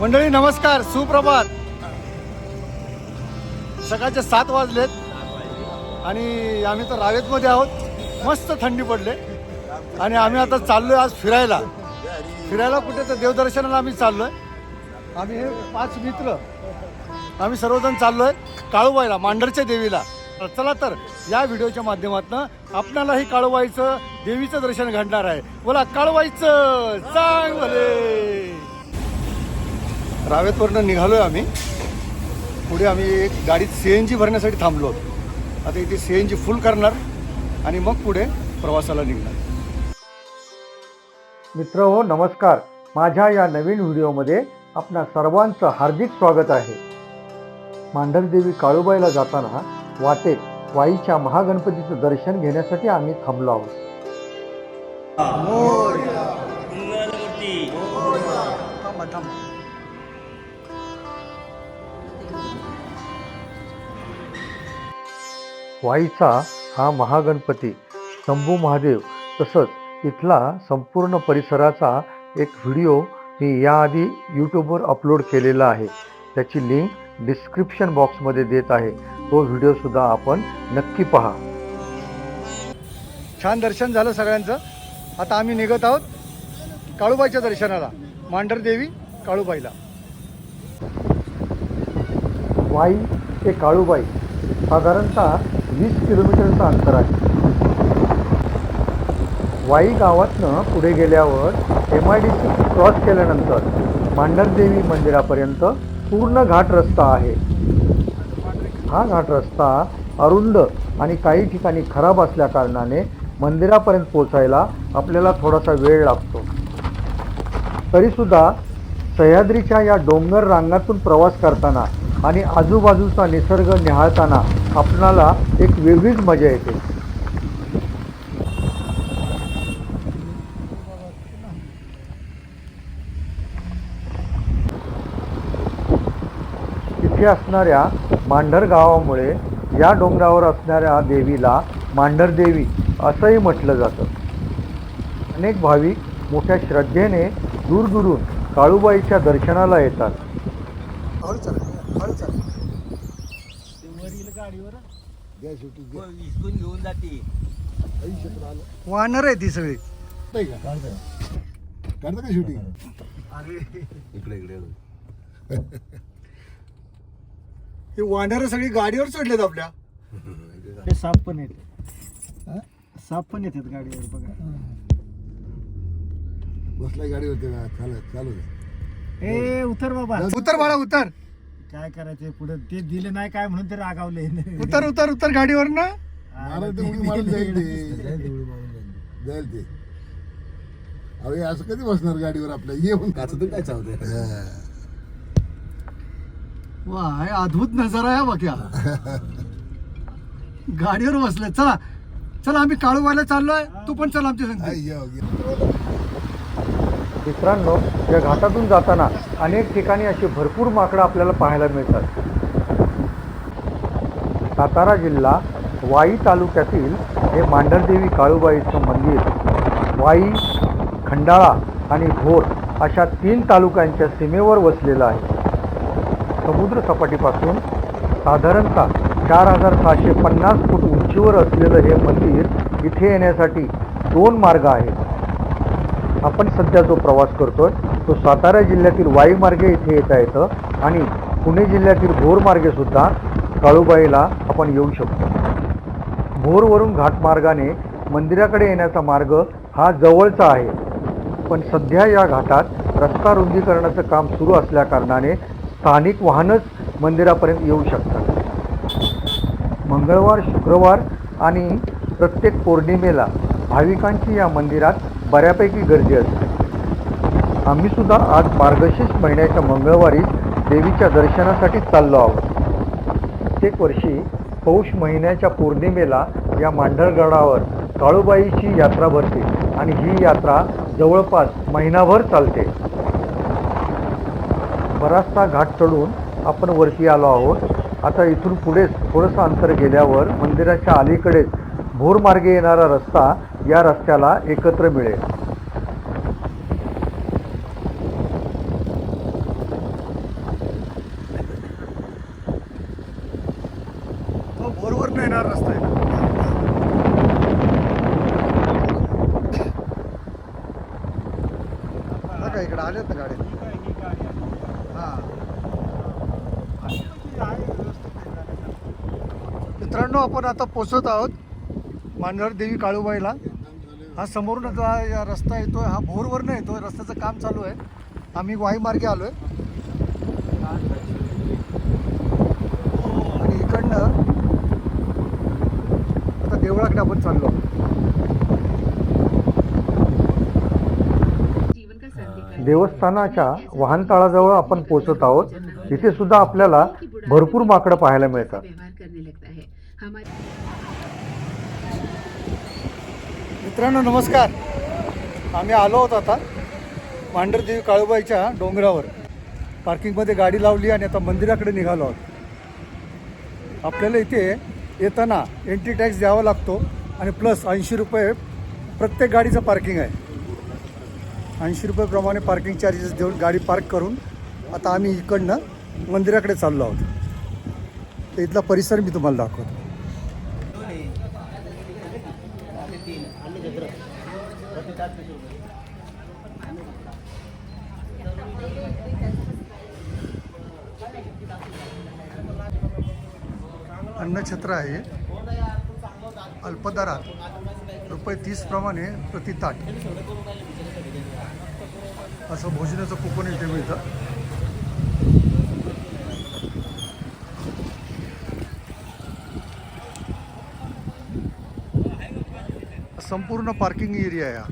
मंडळी नमस्कार. सुप्रभात. सकाळचे सात वाजलेत आणि आम्ही तर रावेतमध्ये आहोत. मस्त थंडी पडले. आणि आम्ही आता चाललोय आज फिरायला. फिरायला कुठे तर देवदर्शनाला आम्ही चाललोय. आम्ही हे पाच मित्र. आम्ही सर्वजण चाललोय काळूबाईला मांडरच्या देवीला. तर चला तर या व्हिडिओच्या माध्यमातून आपणालाही काळूबाईचं देवीचं दर्शन घडणार आहे. बोला काळूबाईचं. चांग रावेतवरनं निघालोय आम्ही. पुढे आम्ही एक गाडीत सी एन जी भरण्यासाठी थांबलो होतो. आता इथे सी एन जी फुल करणार आणि मग पुढे प्रवासाला निघणार. मित्र हो नमस्कार. माझ्या या नवीन व्हिडिओमध्ये आपणा सर्वांचं हार्दिक स्वागत आहे. मांढरदेवी काळूबाईला जाताना वाटेत वाईच्या महागणपतीचं दर्शन घेण्यासाठी आम्ही थांबलो आहोत. वाईचा हा महागणपती शंभू महादेव तसंच इथला संपूर्ण परिसराचा एक व्हिडिओ मी याआधी यूट्यूबवर अपलोड केलेला आहे. त्याची लिंक डिस्क्रिप्शन बॉक्समध्ये देत आहे. तो व्हिडिओसुद्धा आपण नक्की पहा. छान दर्शन झालं सगळ्यांचं. आता आम्ही निघत आहोत काळूबाईच्या दर्शनाला. मांढर देवी काळूबाईला. वाई ते काळूबाई साधारणतः वीस किलोमीटरचं अंतर आहे. वाई गावातनं पुढे गेल्यावर M I D C cross केल्यानंतर मांढरदेवी मंदिरापर्यंत पूर्ण घाट रस्ता आहे. हा घाट रस्ता अरुंद आणि काही ठिकाणी खराब असल्याकारणाने मंदिरापर्यंत पोचायला आपल्याला थोडासा वेळ लागतो. तरीसुद्धा सह्याद्रीच्या या डोंगर रांगातून प्रवास करताना आणि आजूबाजूचा निसर्ग निहाळताना आपणाला एक वेगळीच मजा येते. तिथे असणाऱ्या मांढर गावामुळे या डोंगरावर असणाऱ्या देवीला मांढर देवी असंही म्हटलं जातं. अनेक भाविक मोठ्या श्रद्धेने दूरदूरून काळूबाईच्या दर्शनाला येतात. विसकून घेऊन जाते. वानर आहे ती सगळी. काढतं का? शूटिंग इकडे इकडे. ही वानर सगळी गाडीवर चढलेत आपल्या. ते साप पण येते साप पण येतात गाडीवर बघा. बसलाय गाडीवरती ना चालत चालू दे. ए उतर बाबा. उतर बाळा उतर. काय करायचे पुढे? ते दिले नाही काय म्हणून ते रागावले. उतर उतर उतर गाडीवर ना. मारल ते उडी मारून जाईल ते. जाईल ते अहो हे असं कधी बसणार गाडीवर आपल्या ये पण काच काय चालतंय वा हे अद्भुत नजारा आहे बघ्या गाडीवर बसले. चला चला आम्ही काळूबाईला चाललोय. तू पण चल आमच्या संग. मित्रांनो या घाटातून जाताना अनेक ठिकाणी अशी भरपूर माकडं आपल्याला पाहायला मिळतात. सातारा जिल्हा वाई तालुक्यातील हे मांढरदेवी काळूबाईचं मंदिर वाई खंडाळा आणि भोर अशा तीन तालुक्यांच्या सीमेवर वसलेलं आहे. समुद्र सपाटीपासून साधारणतः चार हजार सहाशे पन्नास फूट उंचीवर असलेलं हे मंदिर इथे येण्यासाठी दोन मार्ग आहेत. आपण सध्या जो प्रवास करतोय तो सातारा जिल्ह्यातील वाईमार्गे इथे येता येतं आणि पुणे जिल्ह्यातील भोरमार्गेसुद्धा काळूबाईला आपण येऊ शकतो. भोरवरून घाटमार्गाने मंदिराकडे येण्याचा मार्ग हा जवळचा आहे. पण सध्या या घाटात रस्ता रुंदीकरणाचं काम सुरू असल्याकारणाने स्थानिक वाहनच मंदिरापर्यंत येऊ शकतात. मंगळवार शुक्रवार आणि प्रत्येक पौर्णिमेला भाविकांची या मंदिरात बऱ्यापैकी गर्दी असते. आम्ही सुद्धा आज मार्गशीर्ष महिन्याच्या मंगळवारी देवीच्या दर्शनासाठी चाललो आहोत. प्रत्येक वर्षी पौष महिन्याच्या पौर्णिमेला या मांढरगडावर काळूबाईची यात्रा भरते आणि ही यात्रा जवळपास महिनाभर चालते. बराचसा घाट चढून आपण वरती आलो आहोत. आता इथून पुढेच थोडंसं अंतर गेल्यावर मंदिराच्या अलीकडेच भोरमार्गे येणारा रस्ता या रस्त्याला एकत्र मिळेल. येणार रस्ता आहे. का आलेत मित्रांनो आपण आता पोचत आहोत मांजर देवी काळूबाईला. हा समोरून जो हा या रस्ता येतोय हा भोरवरनं येतोय रस्त्याचं काम चालू आहे. आम्ही वाई मार्गे आलोय. आणि इकडनं आता देवळाकडे आपण चाललो. देवस्थानाच्या वाहनतळाजवळ आपण पोहोचत आहोत. तिथे सुद्धा आपल्याला भरपूर माकडं पाहायला मिळतात व्यवहार करने लगता है हमारे मित्रांनो नमस्कार. आम्ही आलो आहोत आता मांढरदेवी काळूबाईच्या डोंगरावर. पार्किंगमध्ये गाडी लावली आणि आता मंदिराकडे निघालो आहोत. आपल्याला इथे येताना एंट्री टॅक्स द्यावा लागतो आणि प्लस ऐंशी रुपये प्रत्येक गाडीचं पार्किंग आहे. ऐंशी रुपयेप्रमाणे पार्किंग चार्जेस देऊन गाडी पार्क करून आता आम्ही इकडनं मंदिराकडे चाललो आहोत. तर इथला परिसर मी तुम्हाला दाखवतो. अन्नछत्र आहे. अल्पदरात रुपये तीस प्रमाणे प्रति ताट. असं भोजनाचं कुपन इथे मिळतं. संपूर्ण पार्किंग एरिया आहे हा.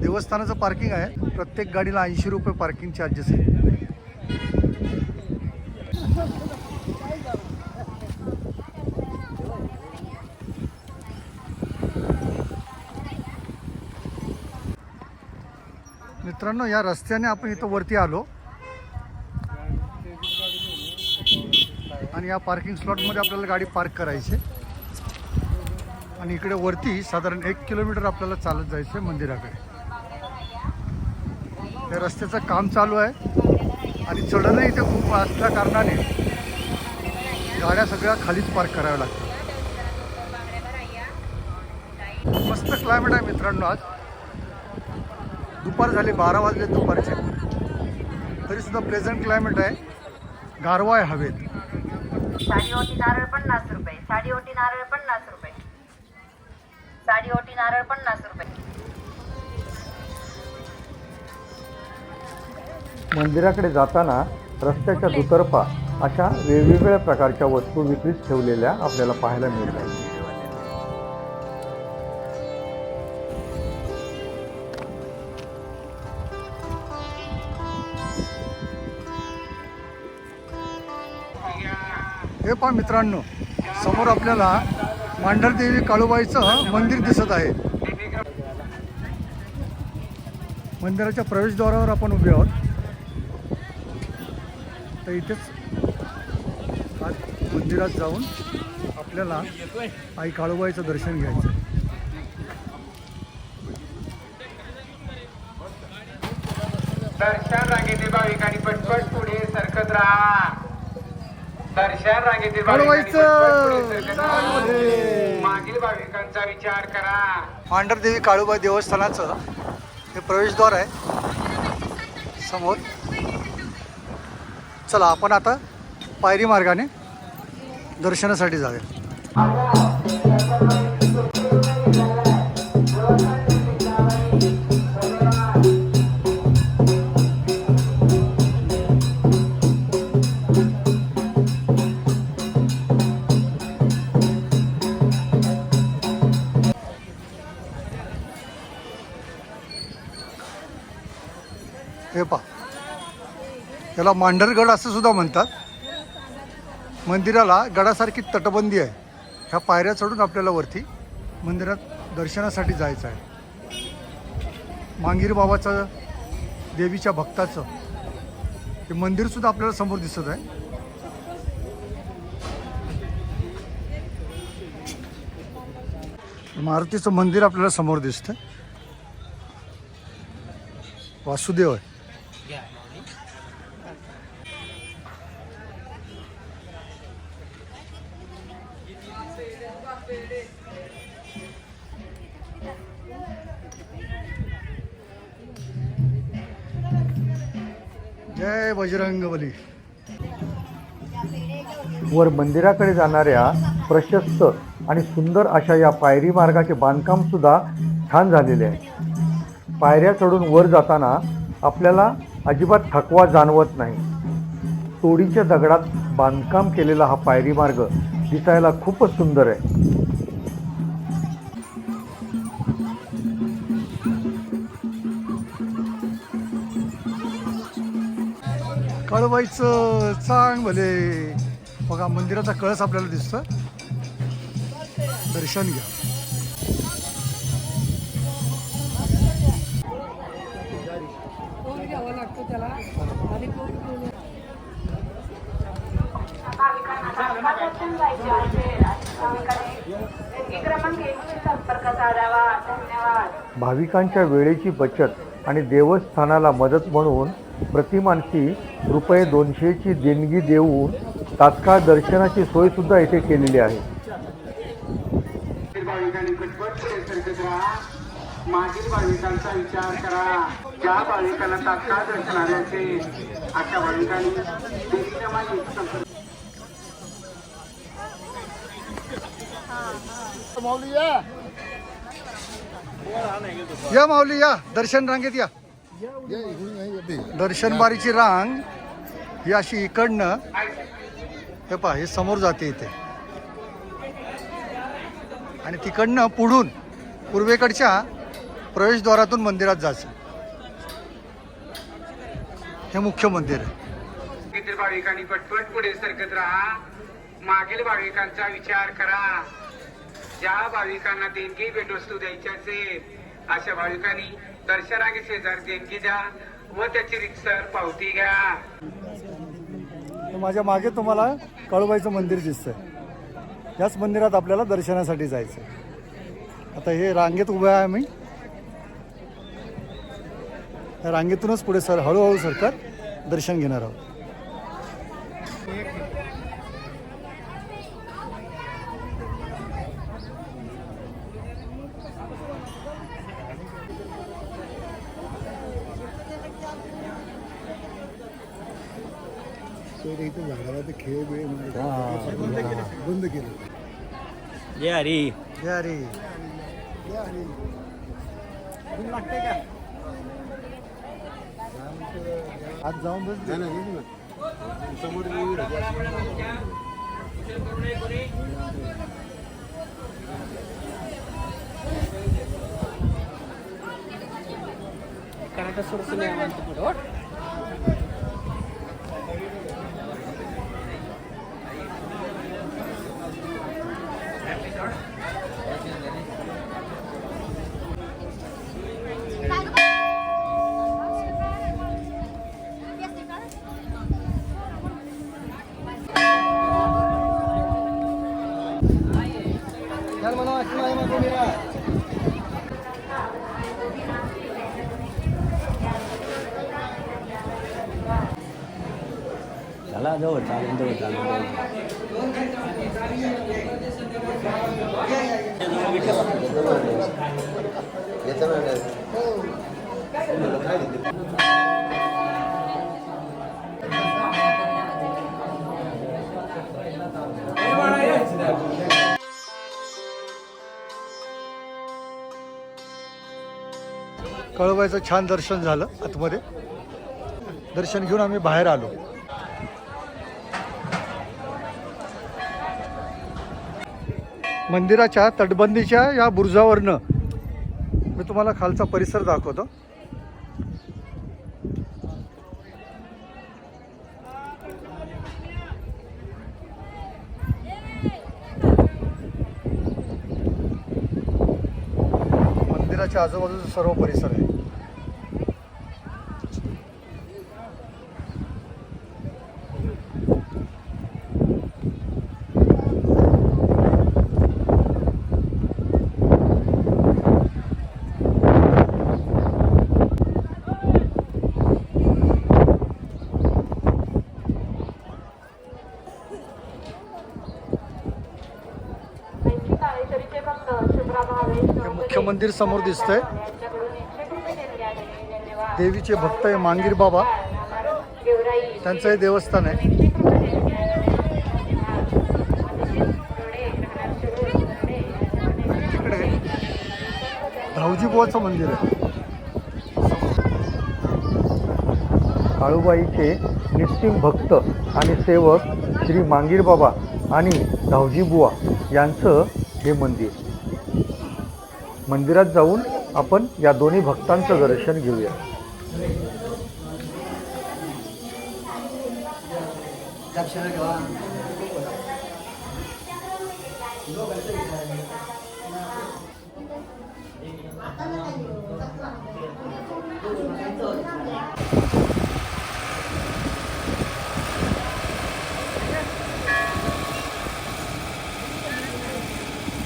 देवस्थानाचं पार्किंग आहे. प्रत्येक गाडीला ऐंशी रुपये पार्किंग चार्जेस आहे मित्रांनो या रस्त्याने आपण इथं वरती आलो. आणि या पार्किंग स्लॉटमध्ये आपल्याला गाडी पार्क करायची. आणि इकडे वरती साधारण एक किलोमीटर आपल्याला चालत जायचं आहे मंदिराकडे. या रस्त्याचं काम चालू आहे. आणि चढणं इथे खूप असल्या कारणाने गाड्या सगळ्या खालीच पार्क कराव्या लागतात. मस्त क्लायमेट आहे मित्रांनो आज. दुपार झाली बारा वाजले दुपारचे. तरी सुद्धा प्लेझंट क्लायमेट आहे. गारवा आहे हवेत. साडी ओटी नारळ पन्नास रुपये. साडी ओटी नारळ पन्नास रुपये. साडी ओटी नारळ पन्नास रुपये. मंदिराकडे जाताना रस्त्याच्या दुतर्फा अशा वेगवेगळ्या प्रकारच्या वस्तू विक्रीस ठेवलेल्या आपल्याला पाहायला मिळतात. हे पहा मित्रांनो समोर आपल्याला मांढरदेवी काळूबाईचं मंदिर दिसत आहे. मंदिराच्या प्रवेशद्वारावर आपण उभे आहोत. तर इथेच आज मंदिरात जाऊन आपल्याला आई काळूबाईचं दर्शन घ्यायचं दर्शन रांगेने भाविकांनी पटपट पुढे सरकत राहा. दर्शन रांगेतील. मागील भाविकांचा विचार करा. मांढरदेवी काळूबाई देवस्थानाचं हे प्रवेशद्वार आहे. समोर. चला आपण आता पायरी मार्गाने दर्शनासाठी जाऊया. मांढरगड असं सुद्धा म्हणतात. मंदिराला गडासारखी तटबंदी आहे. ह्या पायऱ्या चढून आपल्याला वरती मंदिरात दर्शनासाठी जायचं आहे. मांगीर बाबाचं देवीच्या भक्ताचं हे मंदिरसुद्धा आपल्याला समोर दिसत आहे. मारुतीचं मंदिर आपल्याला समोर दिसतं वासुदेव आहे. जय बजरंग बली वर मंदिराकडे जाणाऱ्या प्रशस्त आणि सुंदर अशा या पायरी मार्गाचे बांधकाम सुद्धा छान झालेले आहे. पायऱ्या चढून वर जाताना आपल्याला अजिबात थकवा जाणवत नाही. तोडीच्या दगडात बांधकाम केलेला हा पायरी मार्ग दिसायला खूपच सुंदर आहे. कळवायचं चांग भले. बघा मंदिराचा कळस आपल्याला दिसतो दर्शन घ्या. भाविकांच्या वेळेची बचत आणि देवस्थानाला मदत म्हणून प्रतिमानसी रुपये दोनशेची देणगी देऊन तात्काळ दर्शनाची सोयसुद्धा येथे केलेली आहे. मागील भाविकांचा विचार करा. ज्या भाविकांना तात्काळ दर्शन आल्याचे अशा भाविकांनी माऊली या माऊली या. दर्शन रांगेत या. दर्शनबारीची दर्शन बारीची रांग ही अशी इकडनं हे पहा हे समोर जाते इथे. आणि तिकडनं पुढून पूर्वेकडच्या प्रवेशद्वारातून मंदिरात जायचं. हे मुख्य मंदिर आहे. भाविकांनी पटपट पुढे सरकत राहा. मागील भाविकांचा विचार करा. ज्या भाविकांना देणगी भेटवस्तू द्यायची असेल अशा भाविकांनी दर्शनागे शेजार देणगी द्या. व त्याची रिक्सर पावती घ्या. माझ्या मागे तुम्हाला कळवायचं मंदिर दिसतंय. याच मंदिरात आपल्याला दर्शनासाठी जायचं आहे. आता हे रांगेत उभे आहे आम्ही. रांगेतूनच पुढे सर हळूहळू सरकार दर्शन घेणार आहोत. तर इथे झाडाला ते खेळ बिळ बंद केलं. जय हरी. हे अरे आज जाऊन बस नाही, नाही, नाही, नाही. समोर येईल. चला जवळ चालेल जवळ चालेल कळवायचं छान दर्शन झालं आतमध्ये. दर्शन घेऊन आम्ही बाहेर आलो. मंदिराच्या तटबंदीच्या या बुरुजावरनं मी तुम्हाला खालचा परिसर दाखवतो. मंदिराच्या आजूबाजूचा सर्व परिसर आहे. मंदिर समोर दिसतंय. देवीचे भक्त आहे मांगीर बाबा. त्यांचं हे देवस्थान आहे. धावजीबुवाचं बुवाचं मंदिर आहे. काळूबाईचे निस्टिम भक्त आणि सेवक श्री मांगीर बाबा आणि धावजी बुवा यांचं हे मंदिर. मंदिरात जाऊन आपण या दोन्ही भक्तांचं दर्शन घेऊया.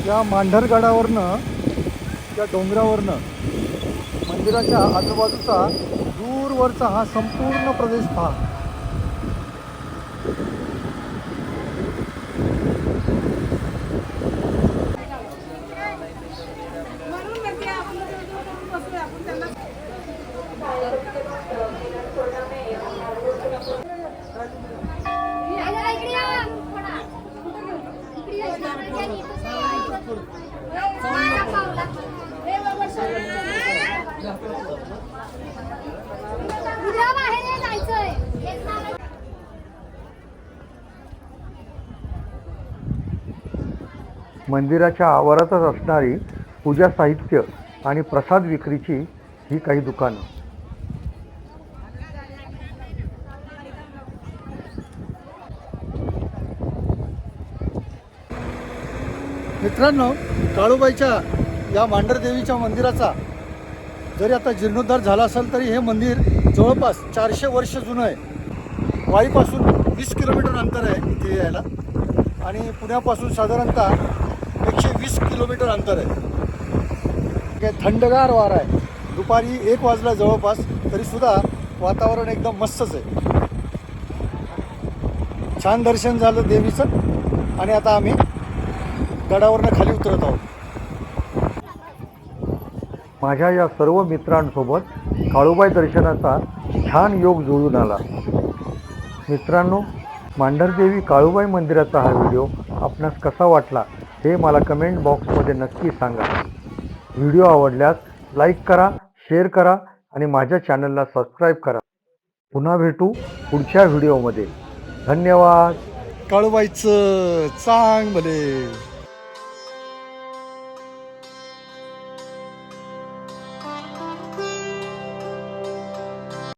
या मांढरगडावरनं त्या डोंगरावरनं मंदिराच्या आजूबाजूचा दूरवरचा हा संपूर्ण प्रदेश पहा. उद्या बाहेर जायचंय मंदिराच्या आवारातच असणारी पूजा साहित्य आणि प्रसाद विक्रीची ही काही दुकानं. मित्रांनो काळूबाईच्या या मांढरदेवीच्या मंदिराचा जरी आता जीर्णोद्धार झाला असेल तरी हे मंदिर जवळपास चारशे वर्ष जुनं आहे. वाईपासून वीस किलोमीटर अंतर आहे इथे यायला. आणि पुण्यापासून साधारणतः एकशे वीस किलोमीटर अंतर आहे. काय थंडगार वारा आहे. दुपारी एक वाजला जवळपास तरीसुद्धा वातावरण एकदम मस्तच आहे. छान दर्शन झालं देवीचं. आणि आता आम्ही गडावरनं खाली उतरत आहोत. माझ्या या सर्व मित्रांसोबत काळूबाई दर्शनाचा छान योग जुळून आला. मित्रांनो मांढरदेवी काळूबाई मंदिराचा हा व्हिडिओ आपणास कसा वाटला हे मला कमेंट बॉक्समध्ये नक्की सांगा. व्हिडिओ आवडल्यास लाईक करा शेअर करा आणि माझ्या चॅनलला सबस्क्राईब करा. पुन्हा भेटू पुढच्या व्हिडिओमध्ये. धन्यवाद. काळूबाईचं चांग भले